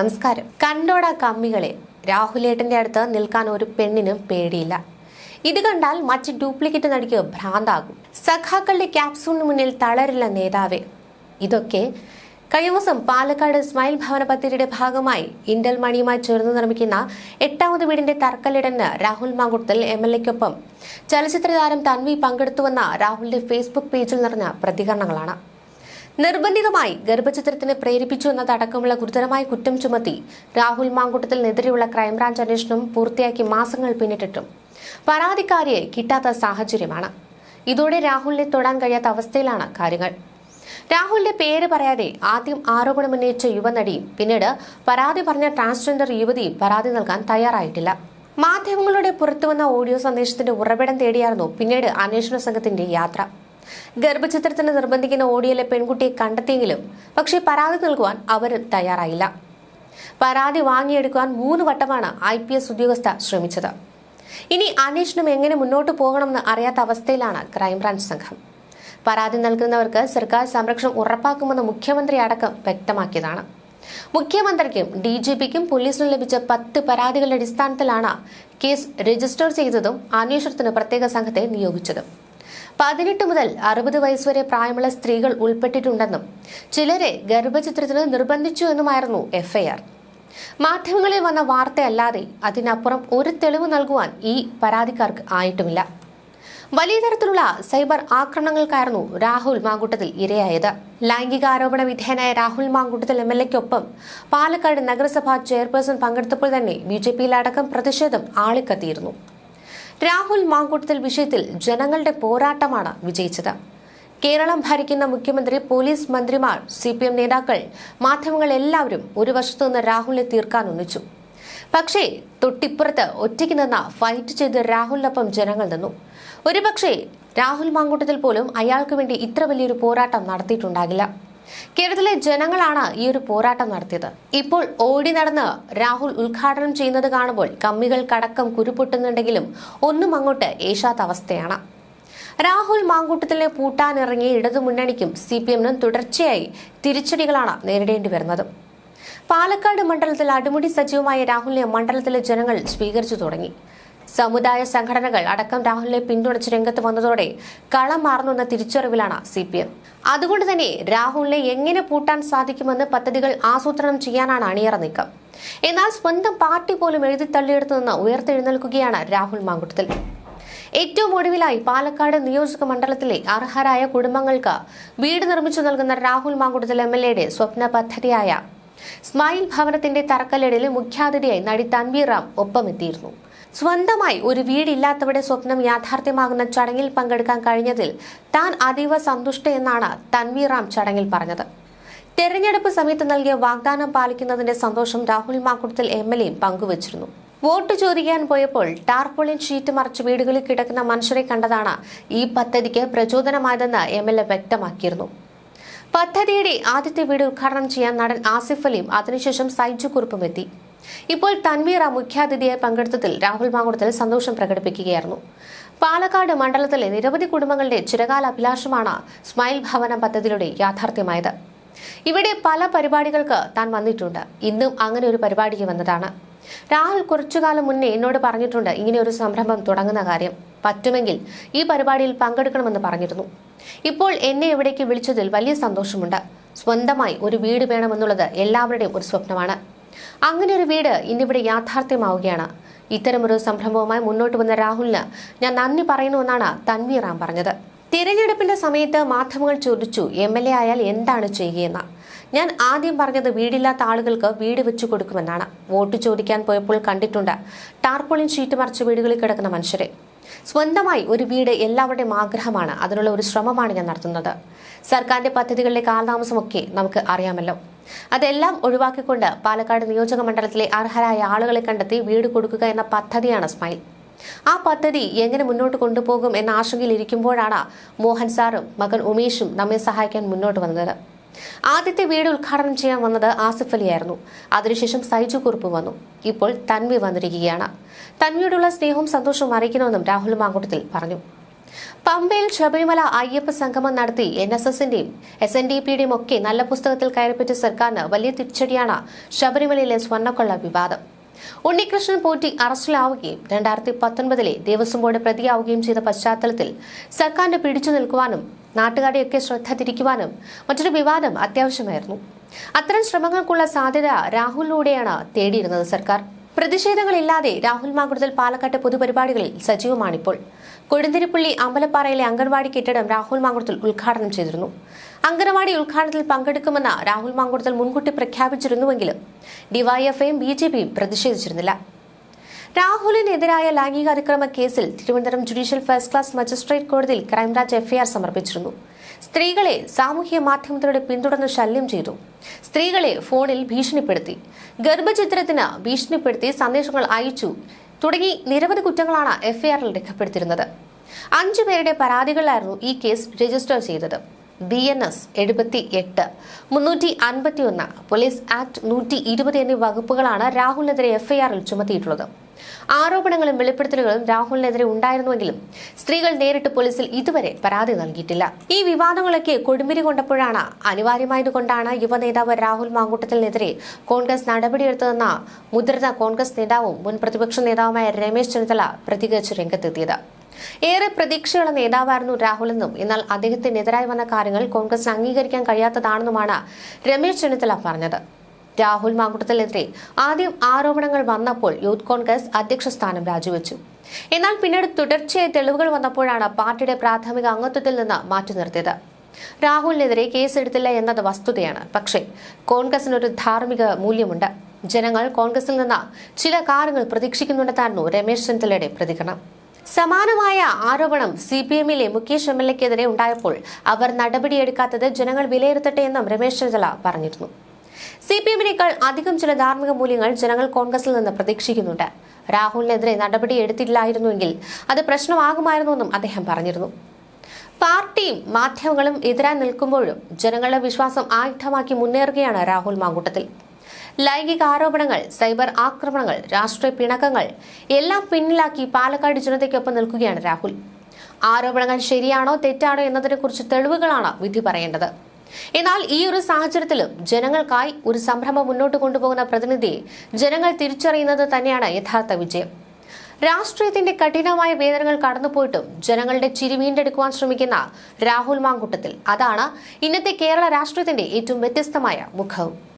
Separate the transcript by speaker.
Speaker 1: നമസ്കാരം. കണ്ടോട കമ്മികളെ രാഹുലേട്ടന്റെ അടുത്ത് നിൽക്കാൻ ഒരു പെണ്ണിനും പേടിയില്ല. ഇത് കണ്ടാൽ മറ്റ് ഡ്യൂപ്ലിക്കേറ്റ് നടിക്ക് ഭ്രാന്താകും. സഖാക്കളുടെ ക്യാപ്സൂണിന് മുന്നിൽ തളരില്ല നേതാവേ. ഇതൊക്കെ കഴിഞ്ഞ ദിവസം പാലക്കാട് സ്മൈൽ ഭവന പദ്ധതിയുടെ ഭാഗമായി ഇന്റൽ മണിയുമായി ചേർന്ന് നിർമ്മിക്കുന്ന എട്ടാമത് വീടിന്റെ തറക്കല്ലിടന് രാഹുൽ മാങ്കുടത്തിൽ എം എൽ എക്കൊപ്പം ചലച്ചിത്ര താരം തൻവി പങ്കെടുത്തുവെന്ന രാഹുലിന്റെ ഫേസ്ബുക്ക് പേജിൽ നിറഞ്ഞ പ്രതികരണങ്ങളാണ്. നിർബന്ധിതമായി ഗർഭചിത്രത്തിന് പ്രേരിപ്പിച്ചു എന്നതടക്കമുള്ള ഗുരുതരമായ കുറ്റം ചുമത്തി രാഹുൽ മാങ്കുട്ടത്തിനെതിരെയുള്ള ക്രൈംബ്രാഞ്ച് അന്വേഷണം പൂർത്തിയാക്കി മാസങ്ങൾ പിന്നിട്ടിട്ടും. പരാതിക്കാരിയെ കിട്ടാത്ത സാഹചര്യമാണ്. ഇതോടെ രാഹുലിനെ തൊടാൻ കഴിയാത്ത അവസ്ഥയിലാണ് കാര്യങ്ങൾ. രാഹുലിന്റെ പേര് പറയാതെ ആദ്യം ആരോപണം ഉന്നയിച്ച യുവനടിയും പിന്നീട് പരാതി പറഞ്ഞ ട്രാൻസ്ജെൻഡർ യുവതിയും പരാതി നൽകാൻ തയ്യാറായിട്ടില്ല. മാധ്യമങ്ങളുടെ പുറത്തുവന്ന ഓഡിയോ സന്ദേശത്തിന്റെ ഉറവിടം തേടിയായിരുന്നു പിന്നീട് അന്വേഷണ സംഘത്തിന്റെ യാത്ര. ഗർഭചിത്രത്തിന് നിർബന്ധിക്കുന്ന ഓഡിയോയിലെ പെൺകുട്ടിയെ കണ്ടെത്തിയെങ്കിലും പക്ഷേ പരാതി നൽകുവാൻ അവർ തയ്യാറായില്ല. പരാതി വാങ്ങിയെടുക്കുവാൻ മൂന്ന് വട്ടമാണ് ഐ പി എസ് ഉദ്യോഗസ്ഥ ശ്രമിച്ചത്. ഇനി അന്വേഷണം എങ്ങനെ മുന്നോട്ട് പോകണമെന്ന് അറിയാത്ത അവസ്ഥയിലാണ് ക്രൈംബ്രാഞ്ച് സംഘം. പരാതി നൽകുന്നവർക്ക് സർക്കാർ സംരക്ഷണം ഉറപ്പാക്കുമെന്ന് മുഖ്യമന്ത്രി അടക്കം വ്യക്തമാക്കിയതാണ്. മുഖ്യമന്ത്രിക്കും ഡി ജി പിക്കും പോലീസിനും ലഭിച്ച പത്ത് പരാതികളുടെ അടിസ്ഥാനത്തിലാണ് കേസ് രജിസ്റ്റർ ചെയ്തതും അന്വേഷണത്തിന് പ്രത്യേക സംഘത്തെ നിയോഗിച്ചതും. പതിനെട്ട് മുതൽ അറുപത് വയസ്സുവരെ പ്രായമുള്ള സ്ത്രീകൾ ഉൾപ്പെട്ടിട്ടുണ്ടെന്നും ചിലരെ ഗർഭചിത്രത്തിന് നിർബന്ധിച്ചു എന്നുമായിരുന്നു എഫ്ഐആർ. മാധ്യമങ്ങളിൽ വന്ന വാർത്തയല്ലാതെ അതിനപ്പുറം ഒരു തെളിവ് നൽകുവാൻ ഈ പരാതിക്കാർക്ക് ആയിട്ടുമില്ല. വലിയ തരത്തിലുള്ള സൈബർ ആക്രമണങ്ങൾക്കായിരുന്നു രാഹുൽ മാങ്കൂട്ടത്തിൽ ഇരയായത്. ലൈംഗികാരോപണ വിധേയനായ രാഹുൽ മാങ്കൂട്ടത്തിൽ എം എൽ എക്കൊപ്പം പാലക്കാട് നഗരസഭാ ചെയർപേഴ്സൺ പങ്കെടുത്തപ്പോൾ തന്നെ ബി ജെ പിയിലടക്കം പ്രതിഷേധം ആളിക്കത്തിയിരുന്നു. രാഹുൽ മാങ്കൂട്ടത്തിൽ വിഷയത്തിൽ ജനങ്ങളുടെ പോരാട്ടമാണ് വിജയിച്ചത്. കേരളം ഭരിക്കുന്ന മുഖ്യമന്ത്രി പോലീസ് മന്ത്രിമാർ സി പി എം നേതാക്കൾ മാധ്യമങ്ങൾ എല്ലാവരും ഒരു വശത്തു നിന്ന് രാഹുലിനെ തീർക്കാൻ ഒന്നിച്ചു. പക്ഷേ തൊട്ടിപ്പുറത്ത് ഒറ്റയ്ക്ക് നിന്ന ഫൈറ്റ് ചെയ്ത് രാഹുലിനൊപ്പം ജനങ്ങൾ നിന്നു. ഒരുപക്ഷേ രാഹുൽ മാങ്കൂട്ടത്തിൽ പോലും അയാൾക്ക് വേണ്ടി ഇത്ര വലിയൊരു പോരാട്ടം നടത്തിയിട്ടുണ്ടാകില്ല. കേരളത്തിലെ ജനങ്ങളാണ് ഈ ഒരു പോരാട്ടം നടത്തിയത്. ഇപ്പോൾ ഓടി നടന്ന് രാഹുൽ ഉദ്ഘാടനം ചെയ്യുന്നത് കാണുമ്പോൾ കമ്മികൾ കടക്കം കുരുപൊട്ടുന്നുണ്ടെങ്കിലും ഒന്നും അങ്ങോട്ട് ഏശാത്ത അവസ്ഥയാണ്. രാഹുൽ മാങ്കൂട്ടത്തിലെ പൂട്ടാനിറങ്ങിയ ഇടതുമുന്നണിക്കും സി പി എമ്മിനും തുടർച്ചയായി തിരിച്ചടികളാണ് നേരിടേണ്ടി വരുന്നത്. പാലക്കാട് മണ്ഡലത്തിൽ അടിമുടി സജീവമായ രാഹുലിനെ മണ്ഡലത്തിലെ ജനങ്ങൾ സ്വീകരിച്ചു തുടങ്ങി. സമുദായ സംഘടനകൾ അടക്കം രാഹുലിനെ പിന്തുണച്ച് രംഗത്ത് വന്നതോടെ കളം മാറുന്നുവെന്ന തിരിച്ചറിവിലാണ് സി പി എം അതുകൊണ്ട് തന്നെ രാഹുലിനെ എങ്ങനെ പൂട്ടാൻ സാധിക്കുമെന്ന് പദ്ധതികൾ ആസൂത്രണം ചെയ്യാനാണ് അണിയറ നീക്കം. എന്നാൽ സ്വന്തം പാർട്ടി പോലും എഴുതി തള്ളിയെടുത്തു നിന്ന് ഉയർത്തെഴുന്നേൽക്കുകയാണ് രാഹുൽ മാങ്കുട്ടത്തിൽ. ഏറ്റവും ഒടുവിലായി പാലക്കാട് നിയോജക മണ്ഡലത്തിലെ അർഹരായ കുടുംബങ്ങൾക്ക് വീട് നിർമ്മിച്ചു നൽകുന്ന രാഹുൽ മാങ്കുട്ടത്തിൽ എം എൽ എയുടെ സ്വപ്ന പദ്ധതിയായ സ്മൈൽ ഭവനത്തിന്റെ തറക്കല്ലിടയിൽ മുഖ്യാതിഥിയായി നടി തൻവീർ റാം ഒപ്പമെത്തിയിരുന്നു. സ്വന്തമായി ഒരു വീടില്ലാത്തവരുടെ സ്വപ്നം യാഥാർത്ഥ്യമാകുന്ന ചടങ്ങിൽ പങ്കെടുക്കാൻ കഴിഞ്ഞതിൽ താൻ അതീവ സന്തുഷ്ടയെന്നാണ് തൻവീർ റാം ചടങ്ങിൽ പറഞ്ഞത്. തെരഞ്ഞെടുപ്പ് സമയത്ത് നൽകിയ വാഗ്ദാനം പാലിക്കുന്നതിന്റെ സന്തോഷം രാഹുൽ മാക്കുടത്തിൽ എം എൽ എയും പങ്കുവച്ചിരുന്നു. വോട്ട് ചോദിക്കാൻ പോയപ്പോൾ ടാർപോളിൻ ഷീറ്റ് മറിച്ച് വീടുകളിൽ കിടക്കുന്ന മനുഷ്യരെ കണ്ടതാണ് ഈ പദ്ധതിക്ക് പ്രചോദനമായതെന്ന് എം എൽ എ വ്യക്തമാക്കിയിരുന്നു. പദ്ധതിയുടെ ആദ്യത്തെ വീട് ഉദ്ഘാടനം ചെയ്യാൻ നടൻ ആസിഫ് അലിയും അതിനുശേഷം സൈജു കുറുപ്പും എത്തി ഇപ്പോൾ തൻവീറ മുഖ്യാതിഥിയായി പങ്കെടുത്തതിൽ രാഹുൽ മാങ്കുടത്തിൽ സന്തോഷം പ്രകടിപ്പിക്കുകയായിരുന്നു. പാലക്കാട് മണ്ഡലത്തിലെ നിരവധി കുടുംബങ്ങളുടെ ചിരകാല അഭിലാഷമാണ് സ്മൈൽ ഭവന പദ്ധതിയിലൂടെ യാഥാർത്ഥ്യമായത്. ഇവിടെ പല പരിപാടികൾക്ക് താൻ വന്നിട്ടുണ്ട്. ഇന്നും അങ്ങനെ ഒരു പരിപാടിക്ക് വന്നതാണ്. രാഹുൽ കുറച്ചുകാലം മുന്നേ എന്നോട് പറഞ്ഞിട്ടുണ്ട് ഇങ്ങനെ ഒരു സംരംഭം തുടങ്ങുന്ന കാര്യം. പറ്റുമെങ്കിൽ ഈ പരിപാടിയിൽ പങ്കെടുക്കണമെന്ന് പറഞ്ഞിരുന്നു. ഇപ്പോൾ എന്നെ ഇവിടേക്ക് വിളിച്ചതിൽ വലിയ സന്തോഷമുണ്ട്. സ്വന്തമായി ഒരു വീട് വേണമെന്നുള്ളത് എല്ലാവരുടെയും ഒരു സ്വപ്നമാണ്. അങ്ങനെ ഒരു വീട് ഇന്നിവിടെ യാഥാർത്ഥ്യമാവുകയാണ്. ഇത്തരമൊരു സംരംഭവുമായി മുന്നോട്ട് വന്ന രാഹുലിന് ഞാൻ നന്ദി പറയുന്നുവെന്നാണ് തൻവീർ റാം പറഞ്ഞത്. തിരഞ്ഞെടുപ്പിന്റെ സമയത്ത് മാധ്യമങ്ങൾ ചോദിച്ചു എം എൽ എ ആയാൽ എന്താണ് ചെയ്യുകയെന്ന്? ഞാൻ ആദ്യം പറഞ്ഞത് വീടില്ലാത്ത ആളുകൾക്ക് വീട് വെച്ചു കൊടുക്കുമെന്നാണ്. വോട്ട് ചോദിക്കാൻ പോയപ്പോൾ കണ്ടിട്ടുണ്ട് ടാർപോളിൻ ഷീറ്റ് മറിച്ച് വീടുകളിൽ കിടക്കുന്ന മനുഷ്യരെ. സ്വന്തമായി ഒരു വീട് എല്ലാവരുടെയും ആഗ്രഹമാണ് അതിനുള്ള ഒരു ശ്രമമാണ് ഞാൻ നടത്തുന്നത്. സർക്കാരിന്റെ പദ്ധതികളുടെ കാലതാമസമൊക്കെ നമുക്ക് അറിയാമല്ലോ. അതെല്ലാം ഒഴിവാക്കിക്കൊണ്ട് പാലക്കാട് നിയോജക മണ്ഡലത്തിലെ അർഹരായ ആളുകളെ കണ്ടെത്തി വീട് കൊടുക്കുക എന്ന പദ്ധതിയാണ് സ്മൈൽ. ആ പദ്ധതി എങ്ങനെ മുന്നോട്ട് കൊണ്ടുപോകും എന്ന ആശങ്കയിലിരിക്കുമ്പോഴാണ് മോഹൻ സാറും മകൻ ഉമേഷും നമ്മെ സഹായിക്കാൻ മുന്നോട്ട് വന്നത്. ആദ്യത്തെ വീട് ഉദ്ഘാടനം ചെയ്യാൻ വന്നത് ആസിഫ് അലിയായിരുന്നു അതിനുശേഷം സൈജു കുറുപ്പ് വന്നു. ഇപ്പോൾ തൻവി വന്നിരിക്കുകയാണ്. തൻവിയോടുള്ള സ്നേഹവും സന്തോഷവും അറിയിക്കണമെന്നും രാഹുൽ മാങ്കൂട്ടത്തിൽ പറഞ്ഞു. പമ്പയിൽ ശബരിമല അയ്യപ്പ സംഗമം നടത്തി എൻ എസ് എസിന്റെയും എസ് എൻ ഡി പിയുടെയും ഒക്കെ നല്ല പുസ്തകത്തിൽ കയറിപ്പറ്റിയ സർക്കാരിന് വലിയ തിരിച്ചടിയാണ് ശബരിമലയിലെ സ്വർണക്കൊള്ള വിവാദം. ഉണ്ണികൃഷ്ണൻ പോറ്റി അറസ്റ്റിലാവുകയും രണ്ടായിരത്തി പത്തൊൻപതിലെ ദേവസ്വം ബോർഡ് പ്രതിയാവുകയും ചെയ്ത പശ്ചാത്തലത്തിൽ സർക്കാരിന് പിടിച്ചു നിൽക്കുവാനും നാട്ടുകാരെയൊക്കെ ശ്രദ്ധ തിരിക്കുവാനും മറ്റൊരു വിവാദം അത്യാവശ്യമായിരുന്നു. അത്തരം ശ്രമങ്ങൾക്കുള്ള സാധ്യത രാഹുലിലൂടെയാണ് തേടിയിരുന്നത് സർക്കാർ. പ്രതിഷേധങ്ങളില്ലാതെ രാഹുൽ മാങ്കുടത്തിൽ പാലക്കാട്ട് പൊതുപരിപാടികളിൽ സജീവമാണിപ്പോൾ. കൊടുന്തിരിപ്പള്ളി അമ്പലപ്പാറയിലെ അംഗൻവാടി കെട്ടിടം രാഹുൽ മാങ്കുടത്തിൽ ഉദ്ഘാടനം ചെയ്തിരുന്നു. അംഗനവാടി ഉദ്ഘാടനത്തിൽ പങ്കെടുക്കുമെന്ന് രാഹുൽ മാങ്കുടത്തിൽ മുൻകൂട്ടി പ്രഖ്യാപിച്ചിരുന്നുവെങ്കിലും ഡിവൈഎഫ്ഐയും ബി ജെ പിയും പ്രതിഷേധിച്ചിരുന്നില്ല. രാഹുലിനെതിരായ ലൈംഗിക അതിക്രമ കേസിൽ Thiruvananthapuram judicial first class magistrate കോടതിയിൽ ക്രൈംബ്രാഞ്ച് എഫ്ഐആർ സമർപ്പിച്ചിരുന്നു. സ്ത്രീകളെ സാമൂഹ്യ മാധ്യമത്തിലൂടെ പിന്തുടർന്ന് ശല്യം ചെയ്തു. സ്ത്രീകളെ ഫോണിൽ ഭീഷണിപ്പെടുത്തി. ഗർഭചിത്രത്തിന് ഭീഷണിപ്പെടുത്തി സന്ദേശങ്ങൾ അയച്ചു. തുടങ്ങി നിരവധി കുറ്റങ്ങളാണ് എഫ്ഐആറിൽ രേഖപ്പെടുത്തിയിരുന്നത്. അഞ്ചു പേരുടെ പരാതികളിലായിരുന്നു ഈ കേസ് രജിസ്റ്റർ ചെയ്തത്. ബി എൻ എസ് എഴുപത്തി എട്ട് മുന്നൂറ്റി അൻപത്തി ഒന്ന് പോലീസ് ആക്ട് നൂറ്റി ഇരുപത് എന്നീ വകുപ്പുകളാണ് രാഹുലിനെതിരെ എഫ്ഐആറിൽ ചുമത്തിയിട്ടുള്ളത്. ആരോപണങ്ങളും വെളിപ്പെടുത്തലുകളും രാഹുലിനെതിരെ ഉണ്ടായിരുന്നുവെങ്കിലും സ്ത്രീകൾ നേരിട്ട് പോലീസിൽ ഇതുവരെ പരാതി നൽകിയിട്ടില്ല. ഈ വിവാദങ്ങളൊക്കെ കൊടുമ്പിരി കൊണ്ടപ്പോഴാണ് അനിവാര്യമായതുകൊണ്ടാണ് യുവനേതാവ് രാഹുൽ മാങ്കൂട്ടത്തിനെതിരെ കോൺഗ്രസ് നടപടിയെടുത്തതെന്ന മുതിർന്ന കോൺഗ്രസ് നേതാവും മുൻ പ്രതിപക്ഷ നേതാവുമായ രമേശ് ചെന്നിത്തല പ്രതികരിച്ച് രംഗത്തെത്തിയത്. ഏറെ പ്രതീക്ഷയുള്ള നേതാവായിരുന്നു രാഹുലെന്നും എന്നാൽ അദ്ദേഹത്തിനെതിരായി വന്ന കാര്യങ്ങൾ കോൺഗ്രസിന് അംഗീകരിക്കാൻ കഴിയാത്തതാണെന്നുമാണ് രമേശ് ചെന്നിത്തല പറഞ്ഞത്. രാഹുൽ മാങ്കുട്ടത്തിനെതിരെ ആദ്യം ആരോപണങ്ങൾ വന്നപ്പോൾ യൂത്ത് കോൺഗ്രസ് അധ്യക്ഷ സ്ഥാനം രാജിവെച്ചു. എന്നാൽ പിന്നീട് തുടർച്ചയായി തെളിവുകൾ വന്നപ്പോഴാണ് പാർട്ടിയുടെ പ്രാഥമിക അംഗത്വത്തിൽ നിന്ന് മാറ്റി നിർത്തിയത്. രാഹുലിനെതിരെ കേസെടുത്തില്ല എന്നത് വസ്തുതയാണ്. പക്ഷേ കോൺഗ്രസിനൊരു ധാർമ്മിക മൂല്യമുണ്ട്. ജനങ്ങൾ കോൺഗ്രസിൽ നിന്ന് ചില കാര്യങ്ങൾ പ്രതീക്ഷിക്കുന്നുണ്ടെന്നായിരുന്നു രമേശ് ചെന്നിത്തലയുടെ പ്രതികരണം. സമാനമായ ആരോപണം സി പി എമ്മിലെ മുകേഷ് എം എൽ എക്കെതിരെ ഉണ്ടായപ്പോൾ അവർ നടപടിയെടുക്കാത്തത് ജനങ്ങൾ വിലയിരുത്തട്ടെ എന്നും രമേശ് ചെന്നിത്തല പറഞ്ഞിരുന്നു. സി പി എമ്മിനേക്കാൾ അധികം ചില ധാർമ്മിക മൂല്യങ്ങൾ ജനങ്ങൾ കോൺഗ്രസിൽ നിന്ന് പ്രതീക്ഷിക്കുന്നുണ്ട്. രാഹുലിനെതിരെ നടപടി എടുത്തില്ലായിരുന്നുവെങ്കിൽ അത് പ്രശ്നമാകുമായിരുന്നുവെന്നും അദ്ദേഹം പറഞ്ഞിരുന്നു. പാർട്ടിയും മാധ്യമങ്ങളും എതിരായി നിൽക്കുമ്പോഴും ജനങ്ങളുടെ വിശ്വാസം ആയുധമാക്കി മുന്നേറുകയാണ് രാഹുൽ മാങ്കൂട്ടത്തിൽ. ലൈംഗിക ആരോപണങ്ങൾ സൈബർ ആക്രമണങ്ങൾ രാഷ്ട്രീയ പിണക്കങ്ങൾ എല്ലാം പിന്നിലാക്കി പാലക്കാട് ജനതയ്ക്കൊപ്പം നിൽക്കുകയാണ് രാഹുൽ. ആരോപണങ്ങൾ ശരിയാണോ തെറ്റാണോ എന്നതിനെക്കുറിച്ച് തെളിവുകളാണ് വിധി പറയേണ്ടത്. എന്നാൽ ഈ ഒരു സാഹചര്യത്തിലും ജനങ്ങൾക്കായി ഒരു സംരംഭം മുന്നോട്ട് കൊണ്ടുപോകുന്ന പ്രതിനിധിയെ ജനങ്ങൾ തിരിച്ചറിയുന്നത് തന്നെയാണ് യഥാർത്ഥ വിജയം. രാഷ്ട്രീയത്തിന്റെ കഠിനമായ വേദനകൾ കടന്നുപോയിട്ടും ജനങ്ങളുടെ ചിരി വീണ്ടെടുക്കുവാൻ ശ്രമിക്കുന്ന രാഹുൽ മാങ്കുട്ടത്തിൽ അതാണ് ഇന്നത്തെ കേരള രാഷ്ട്രീയത്തിന്റെ ഏറ്റവും വ്യത്യസ്തമായ മുഖവും.